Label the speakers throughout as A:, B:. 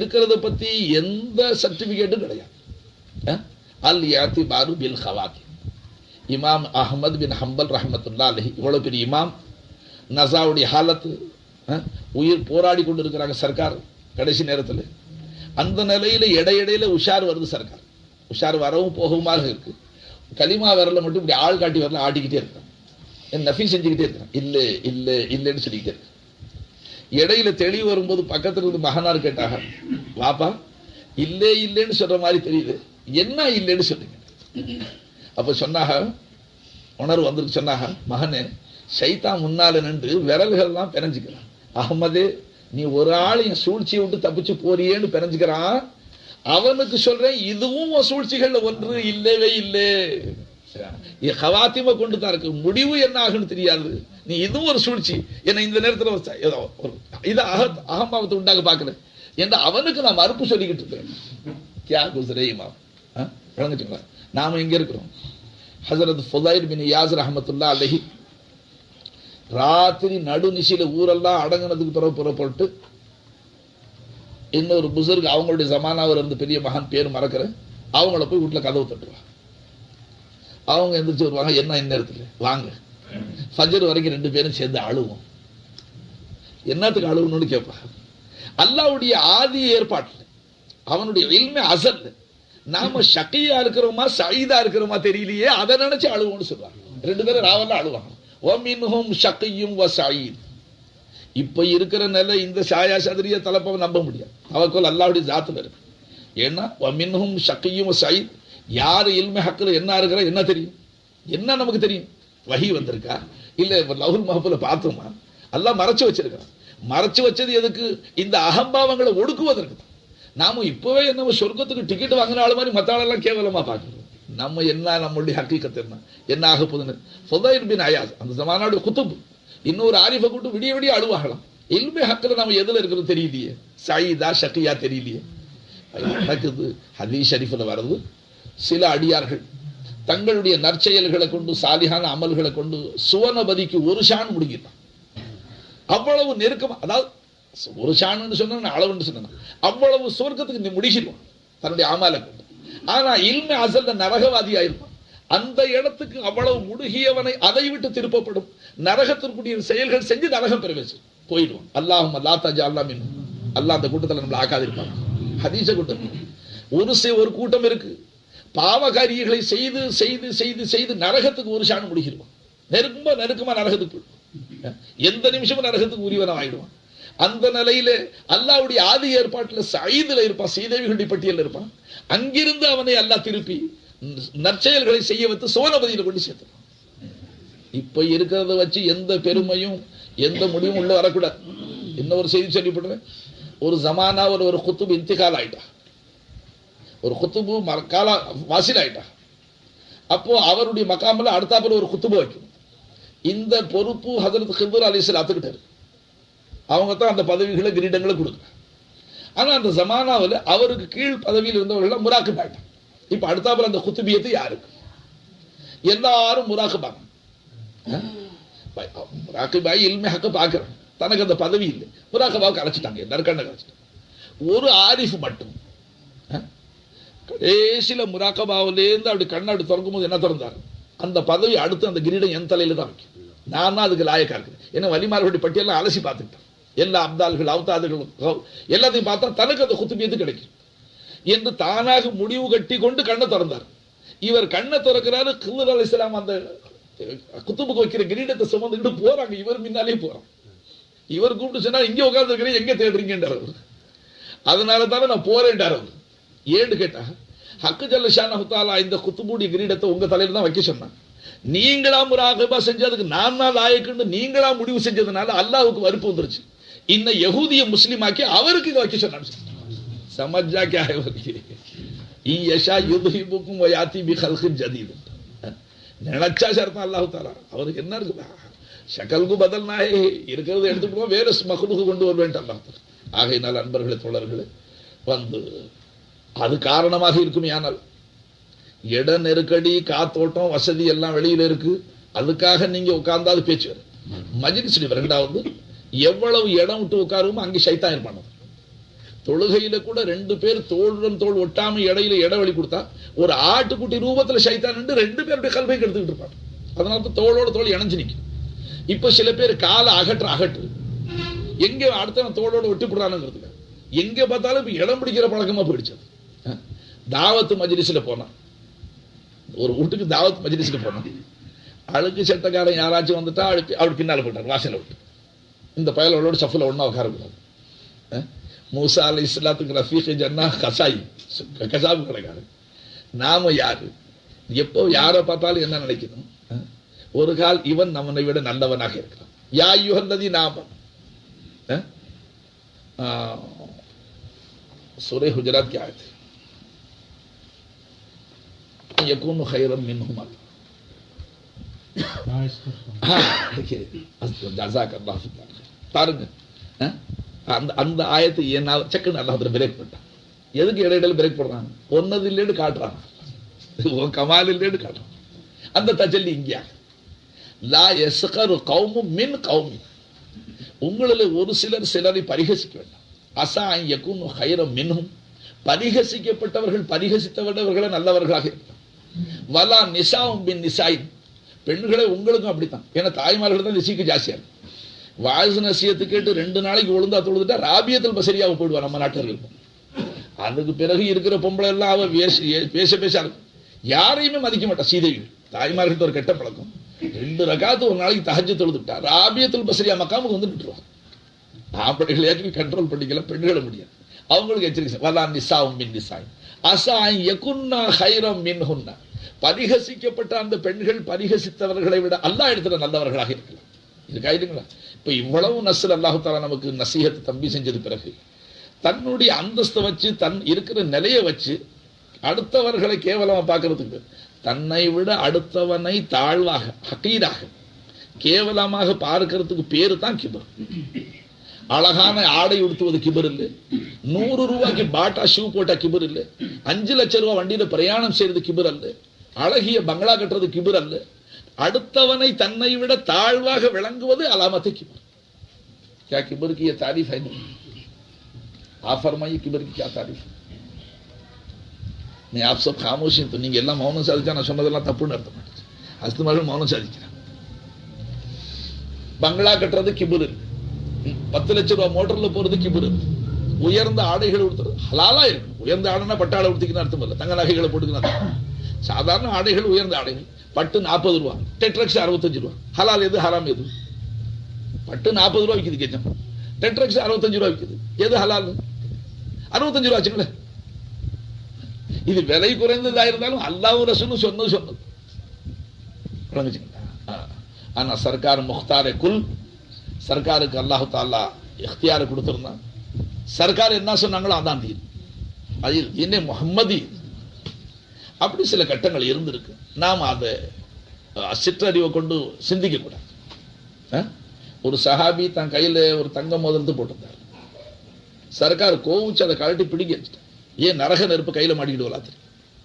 A: இருக்கிறத பத்தி எந்த சர்டிபிகேட்டும் கிடையாது. அல் யாத்தி பாரு பில் ஹவாக்கி இமாம் அஹ்மத் பின் ஹம்பல் ரஹமத்துல்லா அலஹி. இவ்வளவு பெரிய இமாம். நசாவுடைய ஹாலத்து உயிர் போராடி கொண்டு இருக்கிறாங்க சர்க்கார் கடைசி நேரத்தில். அந்த நிலையில இடையிடையில உஷார் வருது சர்க்கார். உஷார் வரவும் போகவுமாக இருக்கு. கலிமா விரல மட்டும் இப்படி ஆள் காட்டி வரல ஆட்டிக்கிட்டே இருக்கான். என் நஃபி செஞ்சுக்கிட்டே இருக்கிறான் இல்லை இல்லை இல்லைன்னு சொல்லிக்கிட்டே இருக்கான். இடையில தெளிவு வரும்போது பக்கத்தில் இருந்து மகனார் கேட்டாங்க வாப்பா இல்லே இல்லைன்னு சொல்ற மாதிரி தெரியுது. என்ன இல்லைன்னு சொல்லுங்க. அப்ப சொன்னாக உணர்வு வந்துருக்கு சொன்னாக மகனே சைத்தான் முன்னால நின்று விரல்கள்லாம் பிணைஞ்சுக்கிறான். அகமது நீ ஒரு ஆள் என் சூழ்ச்சியை விட்டு தப்பிச்சு போறியேன்னு பிணைஞ்சுக்கிறான். அவனுக்கு சொல்றேன் இதுவும் உன் சூழ்ச்சிகள்ல ஒன்று இல்லவே இல்லை. ஹவாத்திம கொண்டு தான் இருக்கு முடிவு என்ன ஆகுன்னு தெரியாது. நீ இதுவும் ஒரு சூழ்ச்சி. என்ன இந்த நேரத்துல வச்சா ஏதோ ஒரு இது அக அகம்பாவத்தை உண்டாக பார்க்கல என்று அவனுக்கு நான் மறுப்பு சொல்லிக்கிட்டு இருக்கேன். கியா குசரேமா வழங்கிட்டுங்களா நாம எங்க இருக்கிறோம். ஹசரத் ஃபுதைர் பின் யாசர் அஹமத்துல்லா அலஹி ராத்திரி நடுநிசையில் ஊரெல்லாம் அடங்கினதுக்கு பிறகு புறப்பட்டு இன்னொரு புசருக்கு அவங்களுடைய ஜமானாவில் இருந்து பெரிய மகான் பேர் மறக்கிறேன் அவங்கள போய் வீட்டில் கதவு தட்டுவான் அவங்க எந்திரிச்சு வருவாங்க என்ன இந்நேரத்தில் வாங்க. ஃபஜர் வரைக்கும் ரெண்டு பேரும் சேர்ந்து அழுவோம். என்னத்துக்கு அழுகணும்னு கேட்பாங்க அல்லாவுடைய ஆதி ஏற்பாட்டில் அவனுடைய இல்மை அசல். நாம ஷக்கியா இருக்கிறோமா சயீதா இருக்கிறோமா தெரியலையே அதை நினைச்சு அழுவோம்னு சொல்லுவாங்க. ரெண்டு பேரும் ராவெல்லாம் அழுவாங்க. ஒமின்ஹும் ஷக்கியும் வ சயீத். இப்ப இருக்கிற நிலை இந்த சாயா சதுரிய தலைப்பை நம்ப முடியாது. அவக்குள் அல்லாவுடைய ஜாத்து இருக்கு. ஏன்னா மின்ஹும் ஷக்கியும் சயீத். யார் இல்மை ஹக்கில் என்ன இருக்கிற என்ன தெரியும்? என்ன நமக்கு தெரியும்? வகி வந்திருக்கா? இல்லை லவுல் மஹபுல பார்த்தோமா? எல்லாம் மறைச்சு வச்சிருக்கான் மறைச்சு வச்சது எதுக்கு? இந்த அகம்பாவங்களை ஒடுக்குவதற்கு தான். நாம இப்பவே நம்ம சொர்க்கத்துக்கு டிக்கெட் வாங்கின ஆளு மாதிரி மற்ற ஆளெல்லாம் கேவலமா பார்க்கிறோம் நம்ம என்ன நம்மளுடைய ஹக்கீக்கத்து என்ன? என்ன ஆக போகுதுன்னு? ஃபுதைல் பின் அயாஸ். அந்த ஜமானாவுடைய குத்துப். இன்னொரு ஆரிஃபை கூட்டு விடிய விடிய அழுவாகலாம் இல்மே ஹக்கில் நம்ம எதுல இருக்கிறது தெரியலையே சயீதா ஷக்கியா தெரியலையே நடக்குது ஹதீஸ் ஷரீஃபில் வர்றது. சில அடியார்கள் தங்களுடைய நற்செயல்களை கொண்டு சாலிகான அமல்களை கொண்டு சுவனபதிக்கு ஒரு ஷான் முடிக்கிறான் அவ்வளவு நெருக்கமா அதாவது ஒரு ஷான்னு சொன்னா அளவுன்னு சொன்னா அவ்வளவு சுவர்க்கத்துக்கு நீ முடிச்சிருவான் தன்னுடைய ஆமாலை கொண்டு. ஆனா இல்மை அசல்ல நரகவாதி ஆயிருப்பான் அந்த இடத்துக்கு அவ்வளவு முடுகியவனை அதை விட்டு திருப்பப்படும். நரகத்திற்குரிய செயல்கள் செஞ்சு நரகம் பிரவேசி போயிடுவான். அல்லாஹும் அல்லா தாஜா அல்லா மீன் அல்லாஹ் அந்த கூட்டத்தில் நம்மளை ஆக்காதிருப்பாங்க ஹதீச கூட்டம் ஒரு ஒரு கூட்டம் இருக்கு. பாவகாரியங்களை செய்து செய்து செய்து செய்து நரகத்துக்கு ஒரு சாணம் முடிக்கிடுவான் நெருக்கமாக நெருக்கமா நரகத்துக்கு எந்த நிமிஷமும் நரகத்துக்கு உரியவனம் ஆயிடுவான். அந்த நிலையில அல்லாவுடைய ஆதி ஏற்பாட்டுல சைதில் இருப்பான் சீதேவிகளுடைய பட்டியல்ல இருப்பான். அங்கிருந்து அவனை அல்லா திருப்பி நற்செயல்களை செய்ய வைத்து சோனபதியில் கொண்டு சேர்த்துருவான் இப்ப இருக்கிறத வச்சு எந்த பெருமையும் எந்த முடிவும் உள்ள வரக்கூடாது. இன்னொரு செய்தி சொல்லிவிடுறேன் ஒரு ஜமானா ஒரு ஒரு குத்துப் இன்திகால் ஆயிட்டான் ஒரு குத்துபு மக்காலா வாசில் ஆயிட்டா அப்போ அவருடைய மக்காமில் அடுத்தாப்புல ஒரு குத்துபு வைக்கும். இந்த பொறுப்பு ஹசரத் ஹிபுர் அலிஸ்ல அத்துக்கிட்டாரு அவங்க தான் அந்த பதவிகளை கிரீடங்களை கொடுக்குறாங்க ஆனால் அந்த ஜமானாவில் அவருக்கு கீழ் பதவியில் இருந்தவர்கள்லாம் முராக்கு ஆயிட்டாங்க இப்போ அடுத்தாப்புல அந்த குத்துபியத்தை யாருக்கு? எல்லாரும் முராக்குபாங்க முராக்குபாய் இல்மை ஹக்க பார்க்குறான் தனக்கு அந்த பதவி இல்லை. முராக்கபாவுக்கு அழைச்சிட்டாங்க நற்கண்ணை அழைச்சிட்டாங்க ஒரு ஆரிஃப் மட்டும். கடைசியில் முராக்கபாவிலேருந்து அப்படி கண்ணை அப்படி திறக்கும் போது என்ன திறந்தாரு? அந்த பதவி அடுத்து அந்த கிரீடம் என் தலையில தான் வைக்கும். நான் தான் அதுக்கு லாயக்காக இருக்கிறேன். ஏன்னா வலிமார்களுடைய பட்டியெல்லாம் அலசி பார்த்துக்கிட்டேன். எல்லா அப்தால்கள் அவத்தாதுகளும் எல்லாத்தையும் பார்த்தா தனக்கு அந்த குத்துபியத்து கிடைக்கும். என்று தானாக முடிவு கட்டி கொண்டு கண்ணை திறந்தார். இவர் கண்ணை திறக்கிறாரு கில்லர் அலி இஸ்லாம் அந்த குத்துப்புக்கு குத்துபுக்கு வைக்கிற கிரீடத்தை சுமந்துக்கிட்டு போறாங்க. இவர் முன்னாலே போறான். இவர் கூப்பிட்டு சொன்னா இங்கே உட்கார்ந்து இருக்கிறேன் தேடுறீங்கன்றார் அவர். அதனால தானே நான் போறேன்டார் அவர். ஏன்னு கேட்டா ஹக்கு ஜல்லஷான ஹுத்தாலா இந்த குத்துபூடி கிரீடத்தை உங்க தலையில தான் வைக்க சொன்னான் நீங்களா முராகபா செஞ்சதுக்கு நான் தான் லாயக்குன்னு நீங்களா முடிவு செஞ்சதுனால அல்லாவுக்கு வறுப்பு வந்துருச்சு. இன்ன யகூதிய முஸ்லீமாக்கி அவருக்கு இதை வைக்க சொன்னான் சமஜா கே ஆயவருக்கு யஷா யுதுஹிபுக்கும் பி ஹல்கின் ஜதீத் நினைச்சா சரத்தான் அல்லாஹ் தாலா அவருக்கு என்ன இருக்குதா? ஷக்கலுக்கு பதில் நாயே இருக்கிறது எடுத்துக்கிட்டோம் வேற மகளுக்கு கொண்டு வருவேன் அல்லாஹ் ஆகையினால் அன்பர்களே தோழர்களே வந்து அது காரணமாக இருக்குமே ஆனால். இட நெருக்கடி காத்தோட்டம் வசதி எல்லாம் வெளியில இருக்கு. அதுக்காக நீங்க உட்கார்ந்தாது பேச்சு வரும் மஜிலிஸ் ரெண்டாவது எவ்வளவு இடம் விட்டு உட்காருமோ அங்கே சைத்தான் இருப்பான். தொழுகையில கூட ரெண்டு பேர் தோளுடன் தோல் ஒட்டாம இடையில இடைவெளி கொடுத்தா ஒரு ஆட்டுக்குட்டி ரூபத்துல சைத்தான் ரெண்டு பேருடைய கல்வை கெடுத்துக்கிட்டு இருப்பாங்க அதனால தான் தோளோட தோல் இணைஞ்சு நிற்கும் இப்ப சில பேர் காலை அகற்ற அகற்று. எங்க அடுத்தவன் தோளோட ஒட்டி போடுறானுங்கிறதுக்கு எங்க பார்த்தாலும் இப்போ இடம் பிடிக்கிற பழக்கமா போயிடுச்சு அது. தாவத்து மஜ்லிஸில் போனான் ஒரு வீட்டுக்கு தாவத்து மஜ்லிஸுக்கு போனான் அழுக்கு சட்டக்காரன் யாராச்சும் வந்துட்டா அழுக்கு அவளுக்கு பின்னால் போட்டார் வாசலை விட்டு இந்த பயலோட சஃபில் ஒன்றா உட்காரக்கூடாது. மூசா அலி இஸ்லாத்துக்கு ரஃபீக் ஜன்னா கசாய் கசாபு கடைக்காரன் நாம யாரு? எப்போ யாரை பார்த்தாலும் என்ன நினைக்கணும்? ஒரு கால் இவன் நம்மனை விட நல்லவனாக இருக்கிறான் யா யுகந்ததி நாம சுரே குஜராத் கே ஆயத்து يكون خيرا منهما. ஜசாக் அல்லா பாருங்க அந்த ஆயத்தை என்ன சக்குன்னு அல்லாஹ் பிரேக் பண்ணிட்டான் எதுக்கு இடையில பிரேக் போடுறாங்க ஒன்னது இல்லைன்னு காட்டுறாங்க கமால் இல்லைன்னு காட்டுறாங்க அந்த தஜல்லி இங்கேயா லா எஸ்கரு கவுமும் மின் கவுமி உங்களில் ஒரு சிலர் சிலரை பரிகசிக்க வேண்டாம். அசா எக்கும் ஹைரம் மின்னும் பரிகசிக்கப்பட்டவர்கள் பரிகசித்தவர்களே நல்லவர்களாக இருக்கும் வலா நிசாவும் பின் நிசாயின். பெண்களை உங்களுக்கும் அப்படித்தான். ஏன்னா தாய்மார்கள் தான் நிசைக்கு ஜாஸ்தியா இருக்கும் வாய்ஸ் நசியத்து கேட்டு ரெண்டு நாளைக்கு ஒழுங்கா தொழுதுட்டா ராபியத்தில் பசரியாக போயிடுவா நம்ம நாட்டில் இருக்கும் அதுக்கு பிறகு இருக்கிற பொம்பளை எல்லாம் அவ பேச பேச பேச இருக்கும் யாரையுமே மதிக்க மாட்டா சீதேவி தாய்மார்கிட்ட ஒரு கெட்ட பழக்கம். ரெண்டு ரகாத்து ஒரு நாளைக்கு தகஜ தொழுதுட்டா ராபியத்தில் பசரியா மக்காமுக்கு வந்து நின்றுவாங்க ஆம்பளைகளையாச்சும் கண்ட்ரோல் பண்ணிக்கல பெண்களை முடியாது. அவங்களுக்கு எச்சரிக்கை வலா நிசாவும் பின் நிசாய் அசாய் யகுன்னா ஹைரம் மின்ஹுன்னா. பரிகசிக்கப்பட்ட அந்த பெண்கள் பரிகசித்தவர்களை விட அல்லாஹ் இடத்துல நல்லவர்களாக இருக்கலாம். இது கைதுங்களா? இப்ப இவ்வளவு நசல் அல்லாஹால நமக்கு நசீகத்தை தம்பி செஞ்சது பிறகு. தன்னுடைய அந்தஸ்தை வச்சு தன் இருக்கிற நிலையை வச்சு அடுத்தவர்களை கேவலமா பார்க்கறதுக்கு தன்னை விட அடுத்தவனை தாழ்வாக ஹக்கீராக கேவலமாக பார்க்கறதுக்கு பேரு தான் கிபர். அழகான ஆடை உடுத்துவது கிபர் இல்லை நூறு ரூபாய்க்கு பாட்டா ஷூ போட்டா கிபர் இல்லை அஞ்சு லட்சம் ரூபாய் வண்டியில பிரயாணம் செய்யறது கிபர் அல்ல அழகிய பங்களா கட்டுறது கிபர் அல்ல அடுத்தவனை தன்னை விட தாழ்வாக விளங்குவது அலாமத்தை கிபர் क्या किबर की ये तारीफ है नहीं आप फरमाइए किबर की क्या तारीफ है नहीं आप सब खामोश हैं तो நீங்க எல்லாம் மௌனம் சாதிச்சா நான் சொன்னதெல்லாம் தப்புன்னு அர்த்தம் பண்ணிச்சு அஸ்துமார்கள் மௌனம் சாதிக்கிறான் பங்களா கட்டுறது கிபுரு பத்து லட்சம் ரூபாய் மோட்டர்ல போறது கிபுரு. உயர்ந்த ஆடைகள் உடுத்துறது ஹலாலா இருக்கும் உயர்ந்த ஆடைனா பட்டு ஆடை உடுத்திக்கணும் அர்த்தம் இல்லை. தங்க நகைகளை போட்டுக்கணும் சாதாரண ஆடைகள் உயர்ந்த ஆடைகள். பட்டு நாற்பது ரூபா. டெட்ரக்ஸ் அறுபத்தஞ்சு ரூபா. ஹலால் எது? ஹராம் எது? பட்டு நாற்பது ரூபா விற்கிது கெஜம் டெட்ரக்ஸ் அறுபத்தஞ்சு ரூபா விற்கிது எது ஹலால்? அறுபத்தஞ்சு ரூபா வச்சுங்களேன் இது விலை குறைந்ததா இருந்தாலும் அல்லாஹ் ரசூலும் சொன்னது சொன்னது. விளங்குச்சுங்களா ஆனா சர்க்கார் முக்தாரே குல் சர்க்காருக்கு அல்லாஹு தாலா இஃப்தியாரை கொடுத்துருந்தான். சர்க்கார் என்ன சொன்னாங்களோ அதான் தீன். அது என்ன முகம்மதி அப்படி சில கட்டங்கள் இருந்திருக்கு. நாம் அதை சிற்றறிவை கொண்டு சிந்திக்கக்கூடாது. ஆ? ஒரு சஹாபி தன் கையில் ஒரு தங்க மோதிரத்தை போட்டிருந்தார். சர்க்கார் கோவிச்சு அதை கழட்டி பிடிக்க வச்சுட்டார். ஏன் நரக நெருப்பு கையில் மாட்டிக்கிட்டு வராது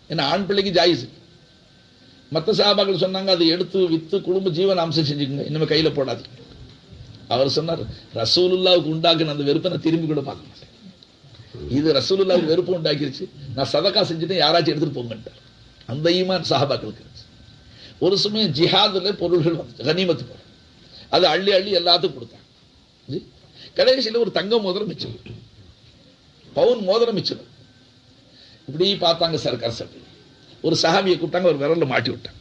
A: ஏன்னா ஆண் பிள்ளைக்கு ஜாயிஸ் மற்ற சஹாபாக்கள் சொன்னாங்க அதை எடுத்து வித்து குடும்ப ஜீவன அம்சம் செஞ்சுக்கோங்க. இனிமே கையில போடாதீங்க. அவர் சொன்னார் ரசூலுல்லாவுக்கு உண்டாக்குன அந்த வெறுப்பை நான் திரும்பி கூட பார்க்க மாட்டேன். இது ரசூலுல்லாவுக்கு வெறுப்பு உண்டாக்கிருச்சு. நான் சதக்கா செஞ்சுட்டு யாராச்சும் எடுத்துட்டு போங்கன்ட்டார். அந்த ஈமான் சஹாபாக்களுக்கு ஒரு சமயம் ஜிஹாதில் பொருள்கள் வந்து கனிமத்து பொருள். அது அள்ளி அள்ளி எல்லாத்துக்கும் கொடுத்தாங்க. கடைசியில் கடைசியில ஒரு தங்க மோதிரம் மிச்சம். பவுன் மோதிரம் மிச்சம். இப்படி பார்த்தாங்க சர்க்கார் சட்டை ஒரு சஹாபியை கூப்பிட்டாங்க ஒரு விரல்ல மாட்டி விட்டாங்க.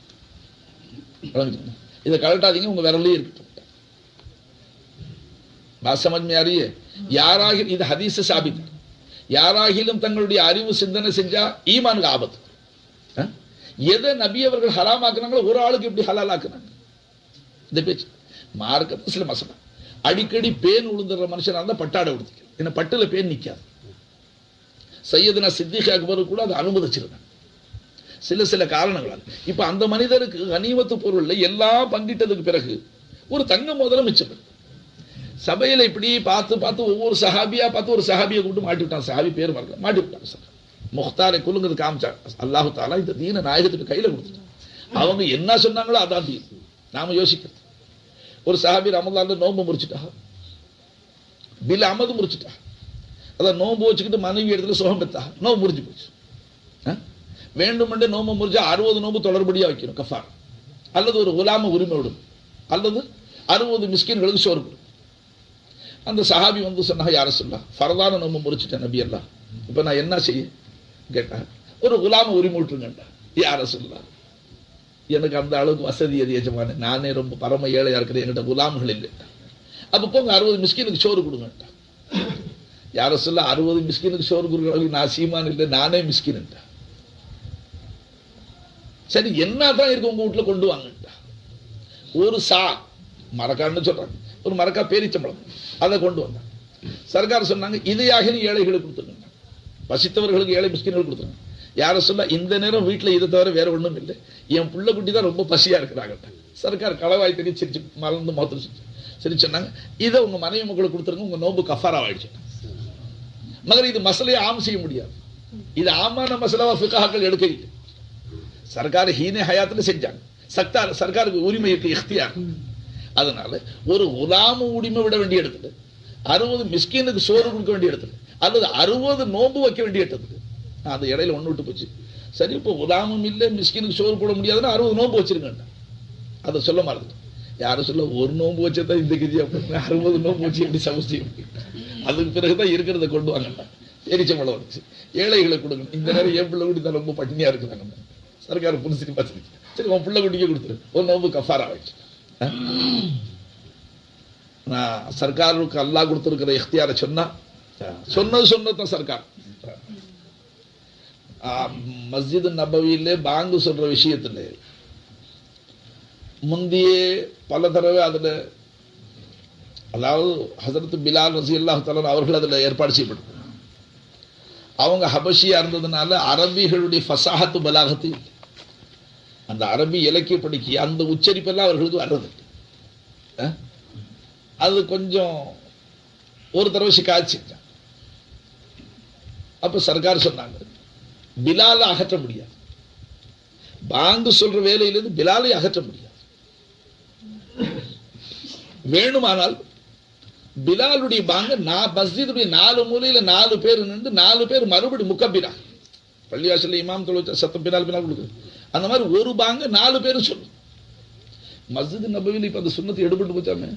A: இதை கழட்டாதீங்க உங்க விரலையும் இருக்கட்டும். बात समझ में आ रही है யாராகிலும் இது ஹதீஸ் சாபித் யாராகிலும் தங்களுடைய அறிவு சிந்தனை செஞ்சா ஈமானுக்கு ஆபத்து அஹ்? எதை நபி அவர்கள் ஹராமாக்குனாங்களோ ஒரு ஆளுக்கு எப்படி ஹலால் ஆக்குனாங்க இந்த பேச்சு மார்க்கத்து சில மசனம் அடிக்கடி பேன் உளுந்துற மனுஷனா இருந்தா பட்டாடை உடுத்திக்க ஏன்னா பட்டுல பேன் நிக்காது சையதுனா சித்திக் அக்பர் கூட அதை அனுமதிச்சிருந்தாங்க சில சில காரணங்களால் இப்ப அந்த மனிதருக்கு கனிமத்து பொருள்ல எல்லாம் பங்கிட்டதுக்கு பிறகு ஒரு தங்க முதல்ல மிச்சம் இருக்கு. சபையில் இப்படி பார்த்து பார்த்து ஒவ்வொரு சஹாபியாக பார்த்து ஒரு சஹாபியை கூப்பிட்டு மாட்டி விட்டான் சஹாபி பேர் மறக்க மாட்டி விட்டாங்க சார் முக்தாரை குலுங்கிறது காமிச்சாங்க அல்லாஹு தாலா இந்த தீன நாயகத்துக்கு கையில கொடுத்துட்டான். அவங்க என்ன சொன்னாங்களோ அதான் தீன். நாம யோசிக்கிறது ஒரு சஹாபி ரமலான்ல நோன்பு முடிச்சுட்டாங்க பில் அமது முறிச்சிட்டா. அதான் நோன்பு வச்சுக்கிட்டு மனைவி இடத்துல சுகம் பெற்றா. நோம்பு முறிஞ்சு போச்சு. ஆ? வேண்டுமென்றே நோம்பு முறிஞ்சா அறுபது நோம்பு தொடர்படியாக வைக்கணும். கஃபார். அல்லது ஒரு குலாம உரிமை விடும் அல்லது அறுபது மிஸ்கின்களுக்கு சோறு கொடுக்கும் அந்த சஹாபி வந்து சொன்னாங்க யார சொல்லா? ஃபரதான நம்ம முறிச்சிட்டேன் நபி அல்லா இப்போ நான் என்ன செய்ய கேட்டேன் ஒரு குலாம உரிமை யார சொல்லா? எனக்கு அந்த அளவுக்கு வசதி அது எஜமான. நானே ரொம்ப பரம ஏழையா இருக்கிறேன். என்கிட்ட குலாம்கள் இல்லை. அப்போ போங்க அறுபது மிஸ்கினுக்கு சோறு கொடுங்கண்டா. யார சொல்ல? அறுபது மிஸ்கினுக்கு சோறு கொடுக்குற அளவுக்கு நான் சீமான் இல்லை நானே மிஸ்கின்ட்டா சரி என்ன தான் இருக்கு உங்க வீட்டுல கொண்டு வாங்கட்டா ஒரு சா மறக்கான்னு சொல்றாங்க ஒரு மரக்கா பேரிச்சம்பளம். அதை கொண்டு வந்தாங்க சர்க்கார் சொன்னாங்க இதையாக நீ ஏழைகளுக்கு கொடுத்துருங்க பசித்தவர்களுக்கு ஏழை மிஸ்கின்கள் கொடுத்துருங்க யார சொல்ல இந்த நேரம் வீட்டில் இதை தவிர வேற ஒன்றும் இல்லை. என் பிள்ளை குட்டி தான் ரொம்ப பசியா இருக்கிறாங்க சர்க்கார் களவாய் தெரிய சிரிச்சு மறந்து மாத்திரம் சிரிச்சு சரி சொன்னாங்க இதை உங்க மனைவி மக்களுக்கு கொடுத்துருங்க உங்க நோம்பு கஃபாரா ஆயிடுச்சு மகர் இது மசலையை ஆம் செய்ய முடியாது. இது ஆமான மசலாவா ஃபிகாக்கள் எடுக்க இல்லை சர்க்கார் ஹீனே ஹயாத்துல செஞ்சாங்க. சர்க்கார் சர்க்காருக்கு உரிமை இருக்கு இஃப்தியார் அதனால ஒரு குலாம உரிமை விட வேண்டிய இடத்துல அறுபது மிஸ்கினுக்கு சோறு கொடுக்க வேண்டிய இடத்துல அல்லது அறுபது நோன்பு வைக்க வேண்டிய இடத்துல அந்த இடையில ஒன்று விட்டு போச்சு. சரி இப்போ உலாமும் இல்லை மிஸ்கினுக்கு சோறு போட முடியாதுன்னா அறுபது நோம்பு வச்சிருக்கேன் அதை சொல்ல மறந்துட்டேன். யாரும் சொல்ல ஒரு நோன்பு வச்சதான் இந்த கதி அப்படின்னு. அறுபது நோம்பு வச்சு எப்படி சமஸ்தி அதுக்கு பிறகுதான் இருக்கிறத கொண்டு வாங்கண்டா எரிச்சம்பளம் வந்துச்சு. ஏழைகளுக்கு கொடுங்க. இந்த நேரம் என் பிள்ளை குட்டி தான் ரொம்ப பட்டினியா இருக்குதாங்க. சர்க்கார் புரிசிட்டு பார்த்து சரி உன் பிள்ளை குட்டிக்கே கொடுத்துரு. ஒரு நோம்பு கஃபாரா ஆயிடுச்சு. நான் சர்க்காருக்கு அல்லாஹ் கொடுத்துருக்கிற இஃப்தியாரை சொன்னா சொன்னது சொன்னதான் சர்க்கார். மஸ்ஜித் நபவியிலே பாங்கு சொல்ற விஷயத்துல முந்தையே பல தடவை அதுல அதாவது ஹசரத் பிலால் ரசி அல்லாஹ் அவர்கள் அதுல ஏற்பாடு செய்யப்படும் அவங்க ஹபஷியா இருந்ததுனால அரபிகளுடைய ஃபசாஹத்து பலாகத்து இல்லை. அந்த அரபி இலக்கிய படிக்க அந்த உச்சரிப்பெல்லாம் அவர்களுக்கு வர்றது. அஹ்? அது கொஞ்சம் ஒரு தடவை சிக்காச்சு அப்ப சர்க்கார் சொன்னாங்க பிலால அகற்ற முடியாது. பாங்கு சொல்ற வேலையிலிருந்து பிலாலை அகற்ற முடியாது. வேணுமானால் பிலாலுடைய பாங்க நான் மஸ்ஜிதுடைய நாலு மூலையில நாலு பேர் நின்று நாலு பேர் மறுபடி முக்கபிரா பள்ளிவாசல்ல இமாம் தொழில் சத்தம் பின்னால் பின்னால் கொடுக்குது. அந்த மாதிரி ஒரு பாங்க நாலு பேரும் சொல்லும் மஸ்ஜித் நபவியில் இப்ப அந்த சுண்ணத்தை எடுபட்டு போச்சாமே?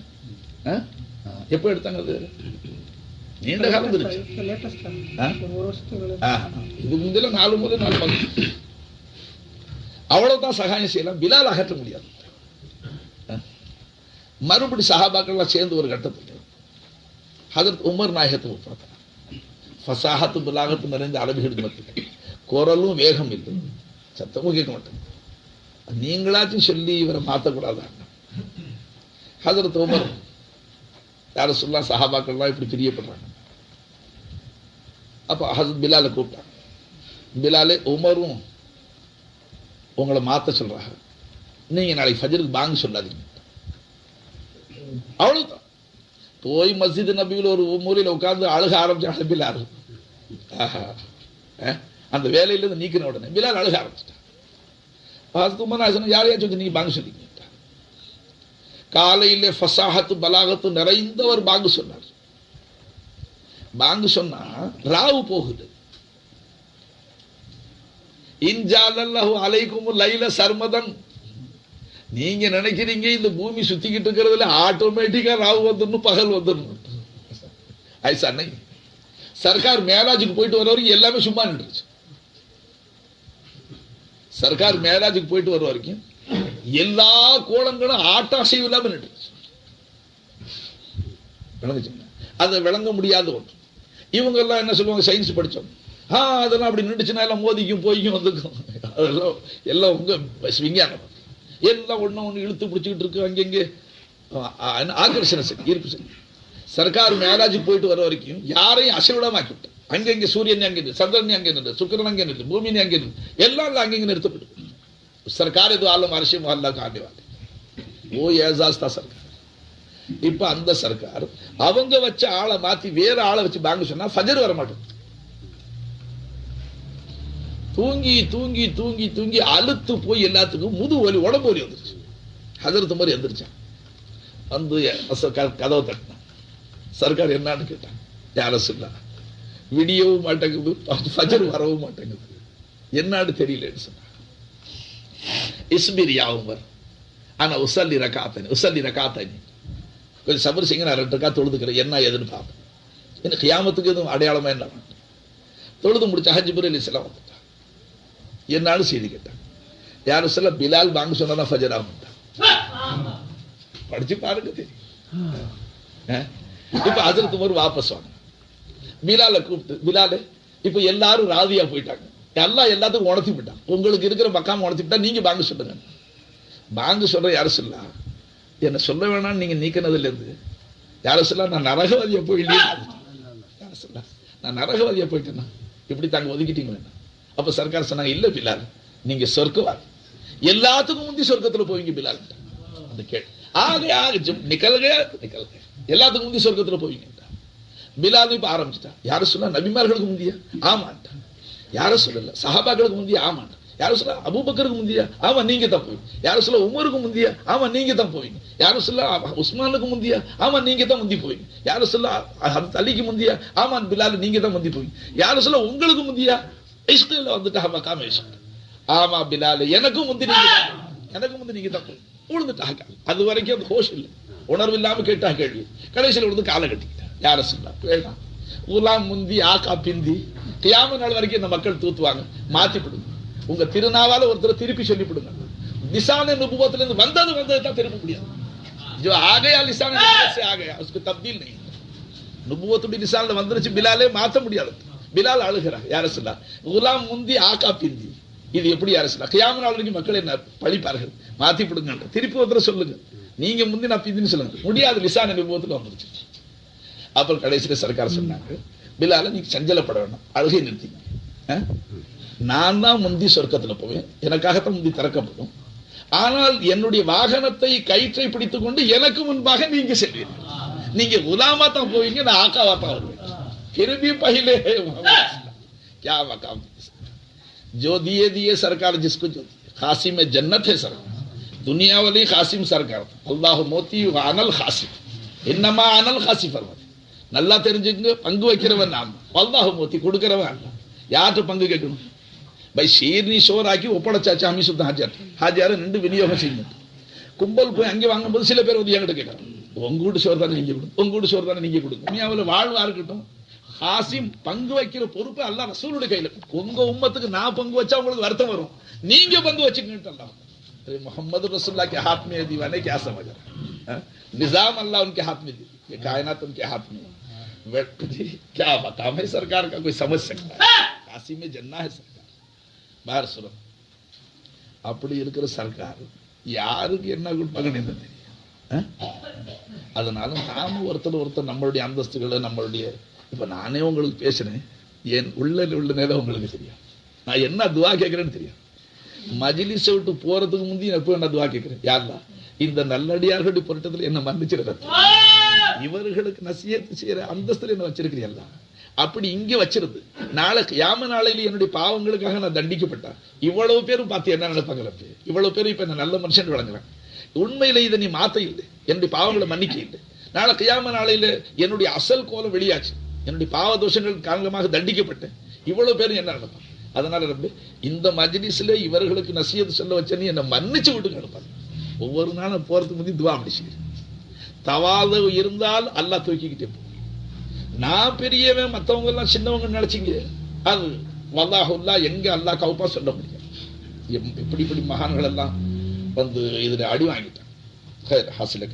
A: எப்ப எடுத்தாங்க அது? நீண்ட காலம் இருந்துச்சு. இது முந்தில நாலு மூலை நாலு பங்கு அவ்வளவுதான் சகாயம் செய்யலாம். பிலால் அகற்ற முடியாது? மறுபடி சஹாபாக்கள்லாம் சேர்ந்து ஒரு கட்டத்தில் ஹதரத் உமர் நாயகத்தை உட்படுத்தினார் ஃபசாஹத்து பிலாகத்து நிறைந்த அரபிகள் மத்தியில். குரலும் வேகம் இல்லை. சத்தமும் கேட்க மாட்டேன். நீங்களாச்சும் சொல்லி இவரை மாற்றக்கூடாதான் ஹசரத் உமர் யார சொல்லா சஹாபாக்கள்லாம் இப்படி பிரியப்படுறாங்க. அப்போ ஹசரத் பிலாலை கூப்பிட்டாங்க. பிலாலே உமரும் உங்களை மாத்த சொல்றாங்க. நீங்க நாளைக்கு ஃபஜருக்கு பாங்க சொல்லாதீங்க. அவ்வளவுதான். போய் மஸ்ஜித் நபியில் ஒரு மூலையில் உட்கார்ந்து அழுக ஆரம்பிச்சாங்க பிலால். ஆஹா. அந்த வேலையிலேருந்து நீக்கின உடனே பிலால் அழுக ஆரம்பிச்சிட்டான் பார்த்து உமர் நான் யாரையாச்சும் வந்து நீங்க பாங்க சொல்லிங்க காலையிலே ஃபசாஹத்து பலாகத்து நிறைந்தவர் பாங்கு சொன்னார். பாங்கு சொன்னா ராவு போகுது. இன்ஜாலல்லாஹு அலைக்கும் லைல சர்மதன். நீங்க நினைக்கிறீங்க இந்த பூமி சுத்திக்கிட்டு இருக்கிறதுல ஆட்டோமேட்டிக்கா ராவு வந்துடணும் பகல் வந்துடணும். ஐசா அன்னை சர்க்கார் மேலாஜுக்கு போயிட்டு வர வரைக்கும் எல்லாமே சும்மா நின்றுச்சு சர்க்கார் மேராஜுக்கு போயிட்டு வர வரைக்கும் எல்லா கோலங்களும் ஆட்டாசைவு இல்லாம நின்றுச்சு அதை விளங்க முடியாத ஒன்று. இவங்க எல்லாம் என்ன சொல்லுவாங்க? சயின்ஸ் படிச்சோம் ஆ அதெல்லாம் அப்படி நின்றுச்சுன்னா எல்லாம் மோதிக்கும் போய்க்கும் வந்துக்கும். அதெல்லாம் எல்லாம் உங்க விஞ்ஞானம். எல்லாம் ஒண்ணு ஒண்ணு இழுத்து பிடிச்சிக்கிட்டு இருக்கு அங்கெங்கே. ஆகர்ஷண சக்தி ஈர்ப்பு சக்தி. சர்க்கார் மேலாஜுக்கு போயிட்டு வர வரைக்கும் யாரையும் அசைவிடமாக்கி விட்டு ಹಂಗೆ ಸೂರ್ಯನೇ ಹಂಗೆ ಚಂದ್ರನೇ ಹಂಗೆ ನಿಂತ ಶುಕ್ರನ ಹಂಗೆ ನಿಂತು ಭೂಮಿನೇ ಹಂಗೆ ನಿಂತು ಎಲ್ಲ ಹಂಗೆ ನಿರ್ತು ಬಿಡು ಸರ್ಕಾರದ್ದು ಆಲಮ್ ಅರಿಶಿ ಮಹಲ್ಲ ಕಾಣ್ಯವಾದ ஓ ஏசாஸ்தா சர்க்கார். இப்ப அந்த சர்க்கார் அவங்க வச்ச ஆளை மாத்தி வேற ஆளை வச்சு பேங்க் சொன்னா ஃபஜர் வர மாட்டோம் தூங்கி தூங்கி தூங்கி தூங்கி அழுத்து போய் எல்லாத்துக்கும் முது வலி உடம்பு வலி வந்துருச்சு. ஹசரத்து மாதிரி எந்திரிச்சான் வந்து கதவை தட்டினான் சர்க்கார் என்னன்னு கேட்டான் யாரும் சொல்லான் விடியவும் மாட்டேங்குது ஃபஜர் வரவும் மாட்டேங்குது. என்னன்னு தெரியலன்னு சொன்னாங்க. இஸ்பிர் யாவுமர் ஆனா உசல்லி ரகாத்தனி உசல்லி ரகாத்தனி. கொஞ்சம் சபர் சிங்க நான் ரெண்டு ரக்கா தொழுதுக்கிறேன் என்ன ஏதுன்னு பார்ப்பேன் எனக்கு கியாமத்துக்கு எதுவும் அடையாளமா என்ன தொழுது முடிச்ச ஹஜிபுர் அலி இஸ்லாம் வந்துட்டான் என்னாலும் செய்தி கேட்டான் யாரும் சொல்ல பிலால் வாங்க சொன்னா ஃபஜர் ஆகும்ட்டான் படிச்சு பாருங்க தெரியும். இப்போ இப்ப அதற்கு ஒரு வாபஸ் வாங்க. பிலால கூப்பிட்டு பிலாலே இப்ப எல்லாரும் ராதியா போயிட்டாங்க. எல்லாம் எல்லாத்துக்கும் உணர்த்தி விட்டான் உங்களுக்கு இருக்கிற மக்காம உணர்த்தி விட்டா நீங்க பாங்க சொல்லுங்க. பாங்க சொல்ற யாரும் சொல்லா? என்ன சொல்ல வேணாம்னு நீங்க நீக்கினதுல இருந்து யாரும் சொல்லா? நான் நரகவாதியா போயிடலையே யாரும் சொல்லா? நான் நரகவாதியா போயிட்டேன்னா இப்படி தாங்க ஒதுக்கிட்டீங்களா. அப்ப சர்க்கார் சொன்னாங்க இல்ல பிலால் நீங்க சொர்க்கவாதி. எல்லாத்துக்கும் முந்தி சொர்க்கத்துல போவீங்க பிலால். அந்த கேள் ஆக ஆக ஜம் நிக்கல்க நிக்கல்க. எல்லாத்துக்கும் முந்தி சொர்க்கத்துல போவீங்க. பிலால் இப்ப ஆரம்பிச்சிட்டா. யாரும் சொன்னா நபிமார்களுக்கு முந்தியா? ஆமாண்டா யாரும் சொல்லல? சஹாபாக்களுக்கு முந்தியா? ஆமாண்டா யாரும் சொல்ல அபூபக்கருக்கு முந்தியா? ஆமா நீங்க தான் போவீங்க. யாரும் சொல்ல உமருக்கு முந்தியா? ஆமா நீங்க தான் போவீங்க. யாரும் சொல்ல உஸ்மானுக்கு முந்தியா? ஆமா நீங்க தான் முந்தி போவீங்க. யாரும் சொல்ல அ- ஹதரத் அலிக்கு முந்தியா? ஆமா பிலால் நீங்க தான் முந்தி போவீங்க. யாரும் சொல்ல உங்களுக்கு முந்தியா? இஷ்கில் வந்துட்டு ஆமா காம ஆமா பிலால் எனக்கும் முந்தி நீங்க எனக்கும் முந்தி நீங்க தான் போவீங்க உழுந்துட்டாங்க அது வரைக்கும் அந்த ஹோஷ் இல்லை. உணர்வு இல்லாம கேட்டா கேள்வி. கடைசியில் விழுந்து காலை கட்டி யார சொன்னா? வேண்டாம் ஊலாம் முந்தி ஆக்கா பிந்தி கியாம நாள் வரைக்கும் இந்த மக்கள் தூத்துவாங்க. மாத்தி விடுங்க. உங்க திருநாவால ஒருத்தர் திருப்பி சொல்லி விடுங்க நிசான நுபுவத்துல இருந்து வந்தது வந்தது தான் திரும்ப முடியாது. ஜோ ஆகையா நிசான ஆகையா உஸ்க்கு தப்தீல் நீ நுபுவத்துடைய நிசான வந்துருச்சு பிலாலே மாற்ற முடியாது. பிலால் அழுகிறா யார சொல்லா உலாம் முந்தி ஆக்கா பிந்தி. இது எப்படி யார சொல்லா கியாம நாள் வரைக்கும் மக்கள் என்ன பழிப்பார்கள்? மாத்தி விடுங்க. திருப்பி ஒருத்தர் சொல்லுங்க. நீங்க முந்தி நான் பிந்தின்னு சொல்லுங்க. முடியாது. நிசான நுபுவத்துல வந்துருச்சு. அப்புறம் கடைசியில் சர்க்கார் சொன்னாங்க பிலால நீ சஞ்சலப்பட வேண்டாம் அழுகை நிறுத்திங்க அஹ்? நான் தான் முந்தி சொர்க்கத்துல போவேன் எனக்காகத்தான் முந்தி திறக்கப்படும் ஆனால் என்னுடைய வாகனத்தை கயிற்றை பிடித்துக் கொண்டு எனக்கு முன்பாக நீங்க செல்வீர்கள் நீங்க குலாமா தான் போவீங்க நான் ஆக்காவா தான் வருவேன் फिर भी पहले है मोहम्मद इस्लाम। क्या मकाम है इसका? जो दिए दिए सरकार जिसको जो दिए खासी में जन्नत है सरकार दुनिया वाली खासिम सरकार अल्लाह मोती व अनल खासिम இன்னமா அனல் காசி பர்வத் நல்லா தெரிஞ்சுங்க பங்கு வைக்கிறவன் நாம் பல்லாக மூத்தி கொடுக்கிறவன். யார்கிட்ட பங்கு கேட்கணும்? பை சீர்னி சோராக்கி ஒப்படைச்சாச்சு அமீசு ஹாஜியார் ஹாஜியாரை நின்று விநியோகம் செய்யணும். கும்பல் போய் அங்கே வாங்கும்போது சில பேர் வந்து என்கிட்ட கேட்கறாங்க உங்க வீட்டு சோறு தானே நீங்க கொடுங்க உங்க வீட்டு சோறு தானே நீங்க கொடுங்க இனியாவில் வாழ்வா இருக்கட்டும். ஹாசிம் பங்கு வைக்கிற பொறுப்பு அல்ல ரசூலுடைய கையில். உங்க உம்மத்துக்கு நான் பங்கு வச்சா உங்களுக்கு வருத்தம் வரும். நீங்க பங்கு வச்சுக்கிட்டு முகமது ரசூல்லா கே ஹாத் மே தீவானே கே ஆசமஜர் நிசாம் அல்லா உன் கே ये कायनात उनके हाथ में है। बैठ- क्या मकाम है सरकार का कोई समझ सकता है काशी में जन्ना है सरकार बाहर सुनो அப்படி இருக்கிற சர்க்கார் யாருக்கு என்ன கொடுப்பாங்கன்னு என்ன தெரியும் அஹ்? அதனால நாம ஒருத்தர் ஒருத்தர் நம்மளுடைய அந்தஸ்துகளை நம்மளுடைய இப்ப நானே உங்களுக்கு பேசினேன் என் உள்ள உள்ள நேரம் உங்களுக்கு தெரியும் நான் என்ன துவா கேட்கிறேன்னு தெரியும் மஜிலிஸை விட்டு போறதுக்கு முந்தி எப்போ என்ன துவா கேட்கிறேன் யாருலா இந்த நல்லடியார்களுடைய பொருட்டத்தில் என்ன மன்னிச்சிருக்க இவர்களுக்கு நசியத்து செய்யற அந்தஸ்துல என்ன வச்சிருக்கிறீல்ல அப்படி இங்க வச்சிருது நாளை யாம நாளையில என்னுடைய பாவங்களுக்காக நான் தண்டிக்கப்பட்டேன் இவ்வளவு பேரும் பார்த்து என்ன நினைப்பாங்க இவ்வளவு பேரும் இப்ப என்ன நல்ல மனுஷன் வழங்குறேன் உண்மையில இதை நீ மாத்த இல்லை. என்னுடைய பாவங்களை மன்னிக்க இல்லை. நாளை கியாம நாளையில என்னுடைய அசல் கோலம் வெளியாச்சு. என்னுடைய பாவ தோஷங்கள் காரணமாக தண்டிக்கப்பட்டேன். இவ்வளவு பேரும் என்ன நினைப்பாங்க? அதனால ரப்பே இந்த மஜ்லிஸ்ல இவர்களுக்கு நசியத்து சொல்ல வச்சேன்னு என்னை மன்னிச்சு விட்டு கிடப்பாங்க. ஒவ்வொரு நாளும் போறதுக்கு முந்தி துவா அப்படி தவாது இருந்தால் அல்லாஹ் தூக்கிக்கிட்டே போ. நான் பெரியவன் மற்றவங்க எல்லாம் சின்னவங்க நினைச்சிங்க. அது வல்லாஹுல்லா எங்க அல்லாஹ் கவுப்பா சொல்ல முடியும். எம்- இப்படி இப்படி மகான்கள் எல்லாம் வந்து இதுல அடி வாங்கிட்டாங்க. ஹைர், ஹாசில